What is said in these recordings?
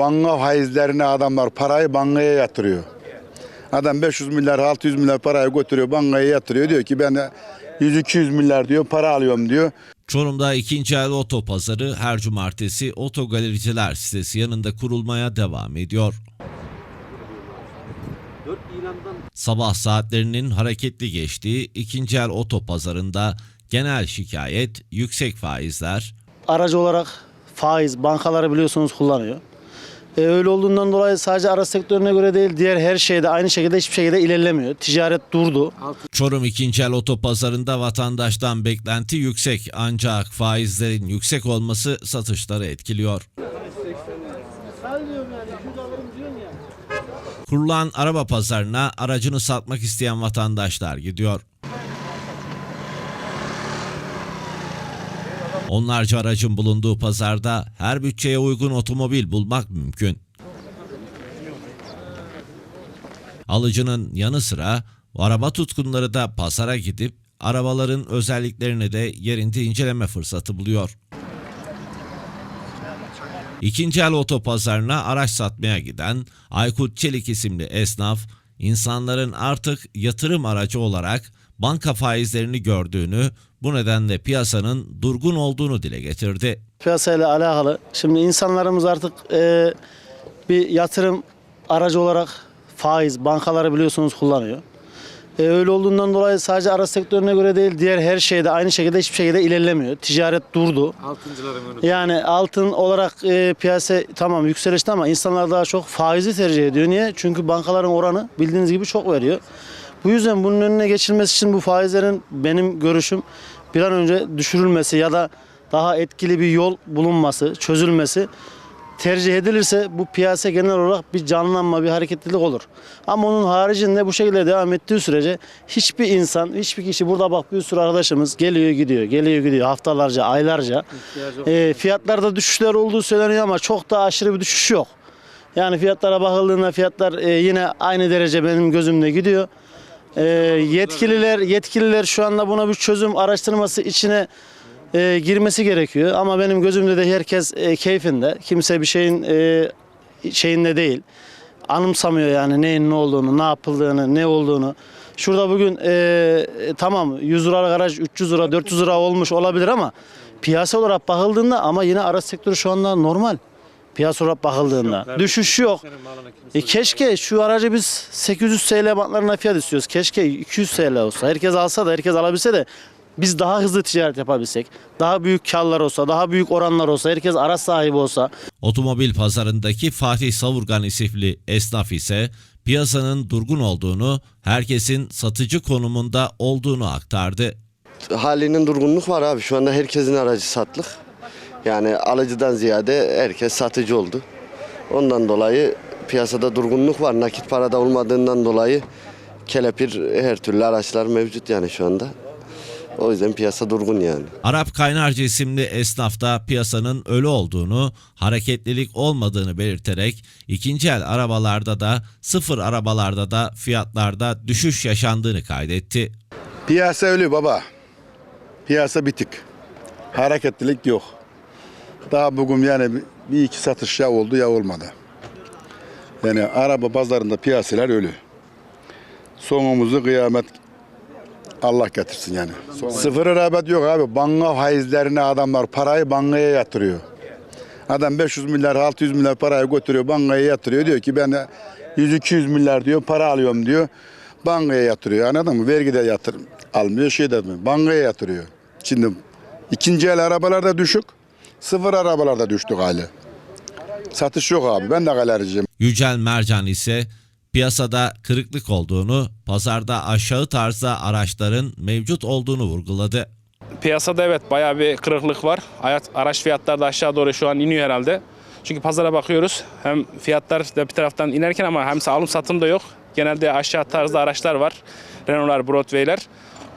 banka faizlerine adamlar parayı bankaya yatırıyor. Adam 500 milyar 600 milyar parayı götürüyor bankaya yatırıyor. Diyor ki ben 100-200 milyar diyor para alıyorum diyor. Çorum'da ikinci el oto pazarı her cumartesi otogalericiler sitesi yanında kurulmaya devam ediyor. Sabah saatlerinin hareketli geçtiği ikinci el oto pazarında genel şikayet yüksek faizler, aracı olarak faiz bankaları biliyorsunuz kullanıyor. E, öyle olduğundan dolayı sadece araç sektörüne göre değil diğer her şeyde aynı şekilde hiçbir şekilde ilerlemiyor. Ticaret durdu. Çorum ikinci el otopazarında vatandaştan beklenti yüksek ancak faizlerin yüksek olması satışları etkiliyor. Kurulan araba pazarına aracını satmak isteyen vatandaşlar gidiyor. Onlarca aracın bulunduğu pazarda her bütçeye uygun otomobil bulmak mümkün. Alıcının yanı sıra araba tutkunları da pazara gidip arabaların özelliklerini de yerinde inceleme fırsatı buluyor. İkinci el otopazarına araç satmaya giden Aykut Çelik isimli esnaf, insanların artık yatırım aracı olarak banka faizlerini gördüğünü, bu nedenle piyasanın durgun olduğunu dile getirdi. Piyasayla alakalı. Şimdi insanlarımız artık e, bir yatırım aracı olarak faiz bankaları biliyorsunuz kullanıyor. E, öyle olduğundan dolayı sadece araç sektörüne göre değil diğer her şeyde aynı şekilde hiçbir şekilde ilerlemiyor. Ticaret durdu. Yani altın olarak e, piyasa tamam yükselişte ama insanlar daha çok faizi tercih ediyor. Niye? Çünkü bankaların oranı bildiğiniz gibi çok veriyor. Bu yüzden bunun önüne geçilmesi için bu faizlerin benim görüşüm bir an önce düşürülmesi ya da daha etkili bir yol bulunması, çözülmesi tercih edilirse bu piyasa genel olarak bir canlanma, bir hareketlilik olur. Ama onun haricinde bu şekilde devam ettiği sürece hiçbir insan, hiçbir kişi burada bak bir sürü arkadaşımız geliyor gidiyor, geliyor gidiyor haftalarca, aylarca. E, fiyatlarda düşüşler olduğu söyleniyor ama çok da aşırı bir düşüş yok. Yani fiyatlara bakıldığında fiyatlar e, yine aynı derece benim gözümde gidiyor. E, yetkililer yetkililer şu anda buna bir çözüm araştırması içine e, girmesi gerekiyor. Ama benim gözümde de herkes e, keyfinde. Kimse bir şeyin e, şeyinde değil. Anımsamıyor yani neyin ne olduğunu, ne yapıldığını, ne olduğunu. Şurada bugün e, e, tamam 100 liralık araç 300 lira, 400 lira olmuş olabilir ama piyasa olarak bakıldığında ama yine araç sektörü şu anda normal. Piyasa olarak bakıldığında. Düşüş yok. E keşke şu aracı biz 800 TL bantlarına fiyat istiyoruz. Keşke 200 TL olsa. Herkes alsa da herkes alabilse de biz daha hızlı ticaret yapabilsek. Daha büyük karlar olsa, daha büyük oranlar olsa, herkes araç sahibi olsa. Otomobil pazarındaki Fatih Savurgan isimli esnaf ise piyasanın durgun olduğunu, herkesin satıcı konumunda olduğunu aktardı. halinin durgunluk var abi. Şu anda herkesin aracı satlık. Yani alıcıdan ziyade herkes satıcı oldu. Ondan dolayı piyasada durgunluk var. Nakit parada olmadığından dolayı kelepir her türlü araçlar mevcut yani şu anda. O yüzden piyasa durgun yani. Arap Kaynarca isimli esnaf da piyasanın ölü olduğunu, hareketlilik olmadığını belirterek ikinci el arabalarda da sıfır arabalarda da fiyatlarda düşüş yaşandığını kaydetti. Piyasa ölü baba. Piyasa bitik. Hareketlilik yok. Daha bugün yani bir- iki satış ya oldu ya olmadı. Yani araba pazarında piyasalar ölü. Sonumuzu kıyamet Allah getirsin yani. Sıfır araba yok abi. Banka faizlerine adamlar parayı bankaya yatırıyor. Adam 500 milyar 600 milyar parayı götürüyor bankaya yatırıyor. Diyor ki ben 100-200 milyar diyor para alıyorum diyor. Bankaya yatırıyor anladın mı? Vergide yatır almıyor şey de bankaya yatırıyor. Şimdi ikinci el arabalarda düşük. Sıfır arabalarda düştük hali. Satış yok abi. Ben de galericiyim. Yücel Mercan ise piyasada kırıklık olduğunu, pazarda aşağı tarzda araçların mevcut olduğunu vurguladı. Piyasada evet bayağı bir kırıklık var. Araç fiyatları da aşağı doğru şu an iniyor herhalde. Çünkü pazara bakıyoruz. Hem fiyatlar da bir taraftan inerken ama hem alım satım da yok. Genelde aşağı tarzda araçlar var. Renault'lar, Broadway'ler.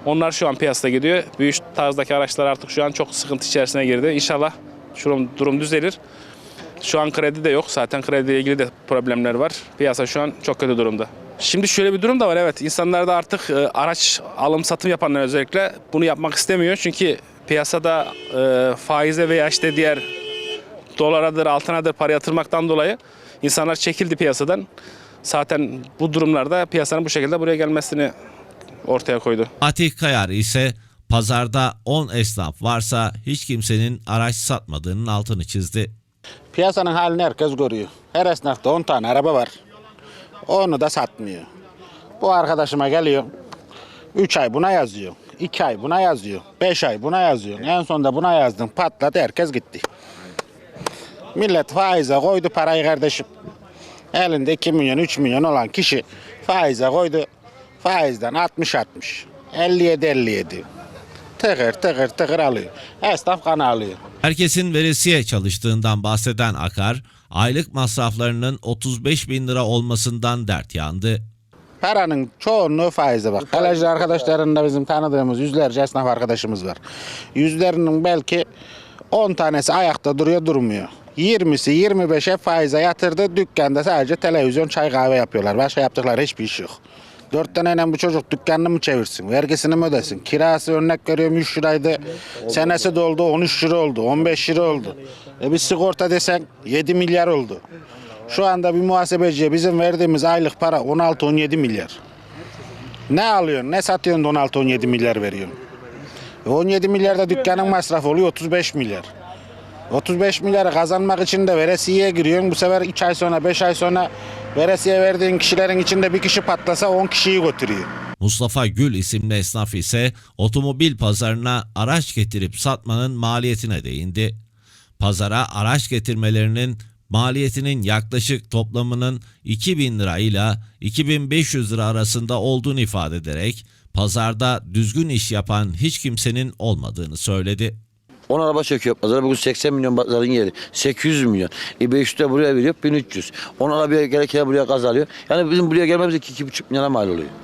Onlar şu an piyasada gidiyor. Büyük tarzdaki araçlar artık şu an çok sıkıntı içerisine girdi. İnşallah şu durum, düzelir. Şu an kredi de yok. Zaten krediyle ilgili de problemler var. Piyasa şu an çok kötü durumda. Şimdi şöyle bir durum da var evet. İnsanlar da artık e, araç alım satım yapanlar özellikle bunu yapmak istemiyor. Çünkü piyasada e, faize veya işte diğer dolaradır, altınadır para yatırmaktan dolayı insanlar çekildi piyasadan. Zaten bu durumlarda piyasanın bu şekilde buraya gelmesini ortaya koydu. Fatih Kayar ise pazarda 10 esnaf varsa hiç kimsenin araç satmadığının altını çizdi. Piyasanın halini herkes görüyor. Her esnafta 10 tane araba var. Onu da satmıyor. Bu arkadaşıma geliyor. 3 ay buna yazıyor. 2 ay buna yazıyor. 5 ay buna yazıyor. En sonunda buna yazdın patladı herkes gitti. Millet faize koydu parayı kardeşim. Elinde 2 milyon 3 milyon olan kişi faize koydu. Faizden 60-60. 57-57. Tıkır tıkır tıkır alıyor. Esnaf kan alıyor. Herkesin veresiye çalıştığından bahseden Akar, aylık masraflarının 35 bin lira olmasından dert yandı. Paranın çoğunluğu faize bak. Kaleci arkadaşlarında bizim tanıdığımız yüzlerce esnaf arkadaşımız var. Yüzlerinin belki 10 tanesi ayakta duruyor durmuyor. 20'si 25'e faize yatırdı. Dükkanda sadece televizyon çay kahve yapıyorlar. Başka yaptıkları hiçbir iş yok. Dört tane bu çocuk dükkanını mı çevirsin? Vergisini mi ödesin? Kirası örnek veriyorum 3 liraydı. Senesi doldu 13 lira oldu. 15 lira oldu. E bir sigorta desen 7 milyar oldu. Şu anda bir muhasebeciye bizim verdiğimiz aylık para 16-17 milyar. Ne alıyorsun, ne satıyorsun da 16-17 milyar veriyorsun? E 17 milyar da dükkanın masrafı oluyor 35 milyar. 35 milyarı kazanmak için de veresiye giriyorsun. Bu sefer 3 ay sonra 5 ay sonra veresiye verdiğin kişilerin içinde bir kişi patlasa 10 kişiyi götürüyor. Mustafa Gül isimli esnaf ise otomobil pazarına araç getirip satmanın maliyetine değindi. Pazara araç getirmelerinin maliyetinin yaklaşık toplamının 2000 lira ile 2500 lira arasında olduğunu ifade ederek pazarda düzgün iş yapan hiç kimsenin olmadığını söyledi. 10 araba çekiyor pazara bugün 80 milyon pazarın yeri. 800 milyon. E 500 de buraya veriyor 1300. 10 arabaya gereken buraya gaz alıyor. Yani bizim buraya gelmemiz 2-2,5 milyona mal oluyor.